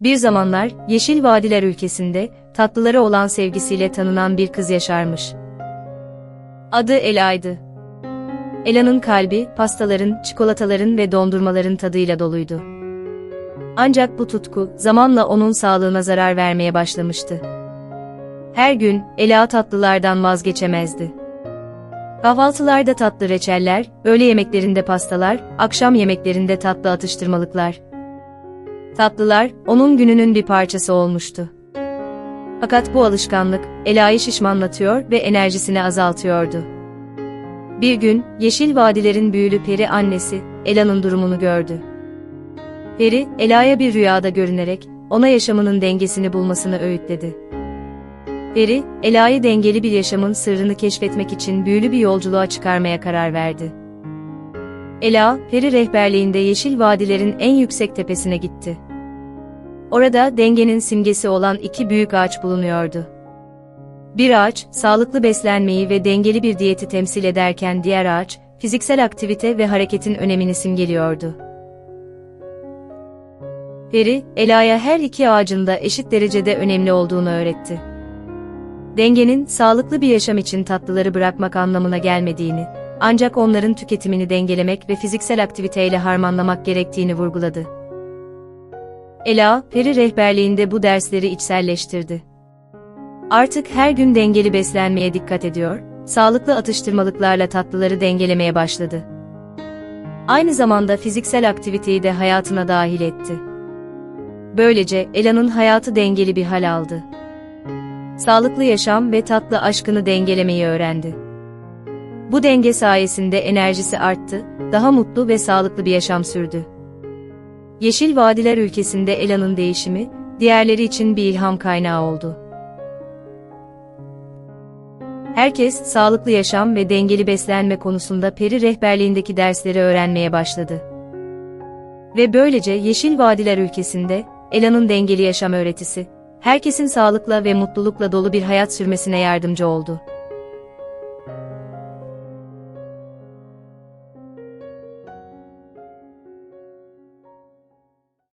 Bir zamanlar, Yeşil Vadiler ülkesinde, tatlılara olan sevgisiyle tanınan bir kız yaşarmış. Adı Ela'ydı. Ela'nın kalbi, pastaların, çikolataların ve dondurmaların tadıyla doluydu. Ancak bu tutku, zamanla onun sağlığına zarar vermeye başlamıştı. Her gün, Ela tatlılardan vazgeçemezdi. Kahvaltılarda tatlı reçeller, öğle yemeklerinde pastalar, akşam yemeklerinde tatlı atıştırmalıklar. Tatlılar, onun gününün bir parçası olmuştu. Fakat bu alışkanlık, Ela'yı şişmanlatıyor ve enerjisini azaltıyordu. Bir gün, Yeşil Vadilerin büyülü peri annesi, Ela'nın durumunu gördü. Peri, Ela'ya bir rüyada görünerek, ona yaşamının dengesini bulmasını öğütledi. Peri, Ela'yı dengeli bir yaşamın sırrını keşfetmek için büyülü bir yolculuğa çıkarmaya karar verdi. Ela, Peri rehberliğinde Yeşil Vadilerin en yüksek tepesine gitti. Orada dengenin simgesi olan iki büyük ağaç bulunuyordu. Bir ağaç, sağlıklı beslenmeyi ve dengeli bir diyeti temsil ederken diğer ağaç, fiziksel aktivite ve hareketin önemini simgeliyordu. Peri, Ela'ya her iki ağacın da eşit derecede önemli olduğunu öğretti. Dengenin, sağlıklı bir yaşam için tatlıları bırakmak anlamına gelmediğini, ancak onların tüketimini dengelemek ve fiziksel aktiviteyle harmanlamak gerektiğini vurguladı. Ela, Peri rehberliğinde bu dersleri içselleştirdi. Artık her gün dengeli beslenmeye dikkat ediyor, sağlıklı atıştırmalıklarla tatlıları dengelemeye başladı. Aynı zamanda fiziksel aktiviteyi de hayatına dahil etti. Böylece Ela'nın hayatı dengeli bir hal aldı. Sağlıklı yaşam ve tatlı aşkını dengelemeyi öğrendi. Bu denge sayesinde enerjisi arttı, daha mutlu ve sağlıklı bir yaşam sürdü. Yeşil Vadiler ülkesinde Ela'nın değişimi, diğerleri için bir ilham kaynağı oldu. Herkes, sağlıklı yaşam ve dengeli beslenme konusunda peri rehberliğindeki dersleri öğrenmeye başladı. Ve böylece Yeşil Vadiler ülkesinde, Ela'nın dengeli yaşam öğretisi, herkesin sağlıkla ve mutlulukla dolu bir hayat sürmesine yardımcı oldu.